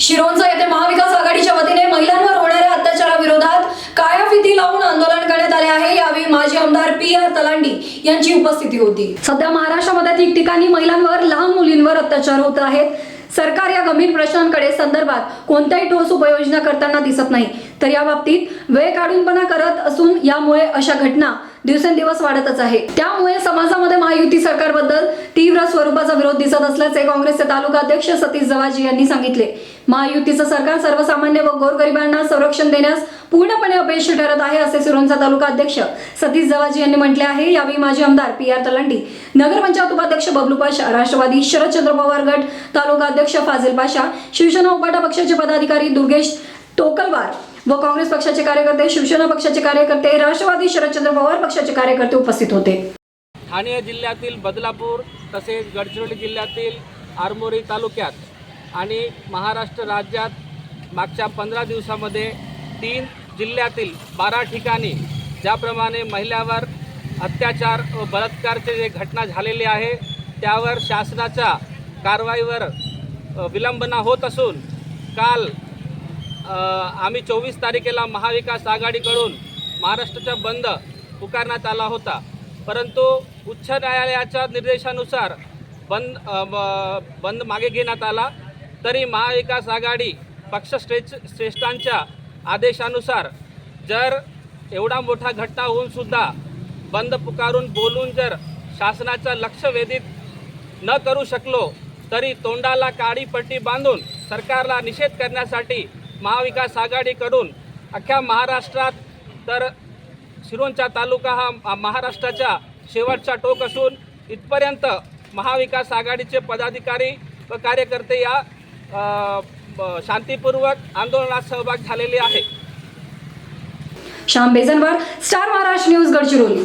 शिरोंचा येथे महाविकास आघाडीच्या वतीने महिलांवर होणाऱ्या अत्याचाराविरोधात कायाफिती लावून आंदोलन करण्यात आले आहे. यावेळी माजी आमदार पी आर तलांडी यांची उपस्थिती होती. सध्या महाराष्ट्रामध्ये ठिकठिकाणी महिलांवर लहान मुलींवर अत्याचार होत आहेत. सरकार या गंभीर प्रश्नांकडे संदर्भात कोणत्याही ठोस उपाययोजना करताना दिसत नाही. तर या बाबतीत वेळ काढूनपणा करत असून यामुळे अशा घटना दिवसेंदिवस वाढतच आहे. त्यामुळे समाजामध्ये महायुती सरकारबद्दल तीव्र स्वरूपाचा विरोध दिसत असल्याचे काँग्रेसचे तालुका अध्यक्ष सतीश जवाजी यांनी सांगितले. महायुतीचं सरकार सर्वसामान्य व गोरगरिबांना संरक्षण देण्यास पूर्णपणे अपयशी ठरत आहे असे सिरोंचा तालुका अध्यक्ष सतीश जवाजी यांनी म्हटले आहे. यावेळी माजी आमदार पी आर तलांडी नगरपंचायत उपाध्यक्ष बबलू पाशा राष्ट्रवादी शरदचंद्र पवार गट तालुका अध्यक्ष फाजिल पाशा शिवसेना उपाटा पक्षाचे पदाधिकारी दुर्गेश टोकलवार व काँग्रेस पक्षाचे कार्यकर्ते शिवसेना पक्षाचे कार्यकर्ते राष्ट्रवादी शरदचंद्र पवार पक्षाचे कार्यकर्ते उपस्थित होते. ठाणे जिल्ह्यातील बदलापूर तसेच गडचिरोली जिल्ह्यातील आरमोरी तालुक्यात आणि महाराष्ट्र राज्यात मागच्या पंधरा दिवसामध्ये तीन जिल्ह्यातील बारा ठिकाणी ज्याप्रमाणे महिलावर अत्याचार व बलात्कारचे जे घटना झालेली आहे त्यावर शासनाच्या कारवाईवर विलंबना होत असून काल आम्ही चोवीस तारखेला महाविकास आघाडीकडून महाराष्ट्राचा बंद पुकारण्यात आला होता. परंतु उच्च न्यायालयाच्या निर्देशानुसार बंद ब- बंद मागे घेण्यात आला. तरी महाविकास आघाडी पक्षश्रेष्ठ श्रेष्ठांच्या आदेशानुसार जर एवढा मोठा घटना होऊनसुद्धा बंद पुकारून बोलून जर शासनाचं लक्ष वेधित न करू शकलो तरी तोंडाला काळी पट्टी बांधून सरकारला निषेध करण्यासाठी महाविकास आघाडीकडून अख्ख्या महाराष्ट्रात तर शिरोंचा तालुका हा महाराष्ट्राच्या शेवटचा टोक असून इथपर्यंत महाविकास आघाडीचे पदाधिकारी व कार्यकर्ते या शांतीपूर्वक आंदोलनात सहभाग झालेले आहे श्याम बेजनवार स्टार महाराष्ट्र न्यूज गडचिरोली.